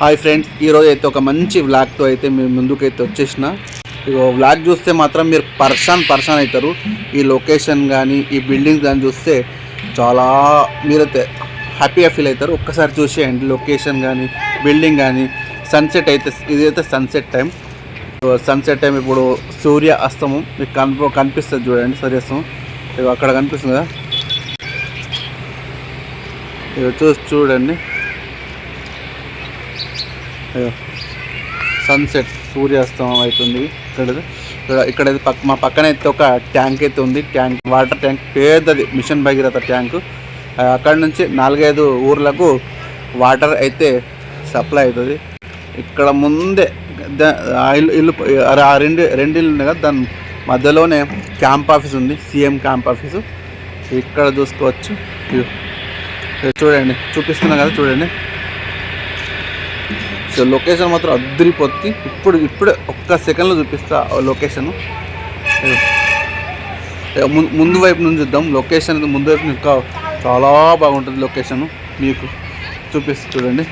Hi friends ఈరోజు అయితే ఒక మంచి వ్లాగ్తో అయితే మేము ముందుకైతే వచ్చేసిన. ఇగో వ్లాగ్ చూస్తే మాత్రం మీరు పర్షాన్ పర్షాన్ అవుతారు. ఈ లొకేషన్ కానీ ఈ బిల్డింగ్ కానీ చూస్తే చాలా మీరైతే హ్యాపీగా ఫీల్ అవుతారు. ఒక్కసారి చూసేయండి లొకేషన్ కానీ బిల్డింగ్ కానీ సన్సెట్ అయితే ఇదైతే సన్సెట్ టైం సన్సెట్ టైం ఇప్పుడు సూర్య అస్తమం. మీకు కనిప కనిపిస్తుంది చూడండి సూర్యాస్తమం అక్కడ కనిపిస్తుంది కదా. ఇగో చూసి చూడండి. సన్సెట్ సూర్యాస్తమం అవుతుంది ఇక్కడ ఇక్కడ పక్క మా పక్కన అయితే ఒక ట్యాంక్ అయితే ఉంది. ట్యాంక్ వాటర్ ట్యాంక్ పెద్దది మిషన్ భగీరథ ట్యాంకు. అక్కడ నుంచి నాలుగైదు ఊర్లకు వాటర్ అయితే సప్లై అవుతుంది. ఇక్కడ ముందే ఇల్లు ఇల్లు ఆ రెండు రెండు ఇల్లు ఉన్నాయి కదా దాని మధ్యలోనే క్యాంప్ ఆఫీస్ ఉంది. CM camp office. ఇక్కడ చూసుకోవచ్చు. చూడండి చూపిస్తున్నా కదా చూడండి. సో లొకేషన్ మాత్రం అద్దరిపోద్ది. ఇప్పుడు ఇప్పుడే ఒక్క సెకండ్లో చూపిస్తా ఆ లొకేషన్. ముందు వైపు నుంచి చూద్దాం. లొకేషన్ ముందు వైపు ఇంకా చాలా బాగుంటుంది లొకేషన్. మీకు చూపిస్తా చూడండి.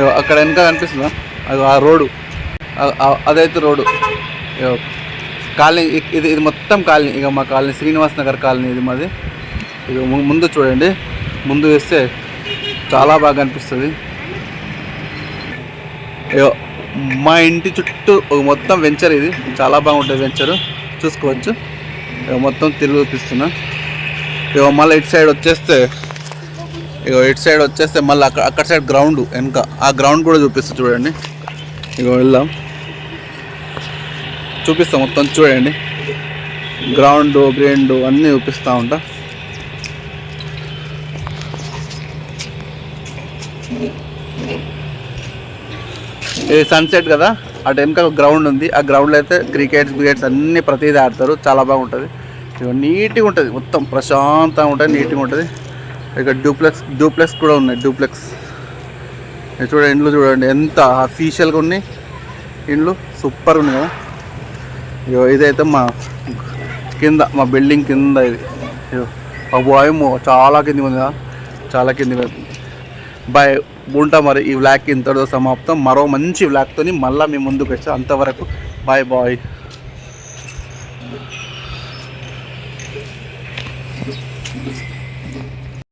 అక్కడ వెనక కనిపిస్తుందా? అది ఆ రోడ్డు. అదైతే రోడ్డు. కాలనీ ఇది ఇది మొత్తం కాలనీ. ఇక మా కాలనీ శ్రీనివాస్ నగర్ కాలనీ ఇది మాది. ఇక ము- ముందు చూడండి. ముందు వేస్తే చాలా బాగా అనిపిస్తుంది. మా ఇంటి చుట్టూ మొత్తం వెంచర్ ఇది. చాలా బాగుంటుంది వెంచర్ చూసుకోవచ్చు. మొత్తం తిరిగి ఇక మళ్ళీ ఇటు సైడ్ వచ్చేస్తే ఇక ఇటు సైడ్ వచ్చేస్తే మళ్ళీ అక్కడ అక్కడ సైడ్ గ్రౌండ్ వెనక. ఆ గ్రౌండ్ కూడా చూపిస్తుంది చూడండి. ఇక వెళ్దాం. చూపిస్తాం మొత్తం చూడండి. గ్రౌండ్ గ్రైండ్ అన్నీ చూపిస్తూ ఉంటా. ఇది సన్సెట్ కదా. అటు టైంకి ఒక గ్రౌండ్ ఉంది. ఆ గ్రౌండ్లో అయితే క్రికెట్స్ క్రికెట్స్ అన్నీ ప్రతిదీ ఆడతారు. చాలా బాగుంటుంది. ఇక నీట్గా ఉంటుంది. మొత్తం ప్రశాంతంగా ఉంటుంది. నీట్గా ఉంటుంది. ఇక డూప్లెక్స్ డూప్లెక్స్ కూడా ఉన్నాయి. డూప్లెక్స్ ఇది చూడండి ఇండ్లు చూడండి. ఎంత అఫీషియల్గా ఉన్నాయి. ఇండ్లు సూపర్ ఉన్నాయి కదా. ఇగో ఇదైతే మా కింద మా బిల్డింగ్ కింద ఇది. ఆ వాయుము చాలా కింది ఉంది కదా. చాలా కింది బై ఉంటా మరి ఈ వ్లాక్ ఇంతటితో సమాప్తం మరో మంచి వ్లాక్తో మళ్ళీ మేము ముందుకు వచ్చాం అంతవరకు బాయ్ బాయ్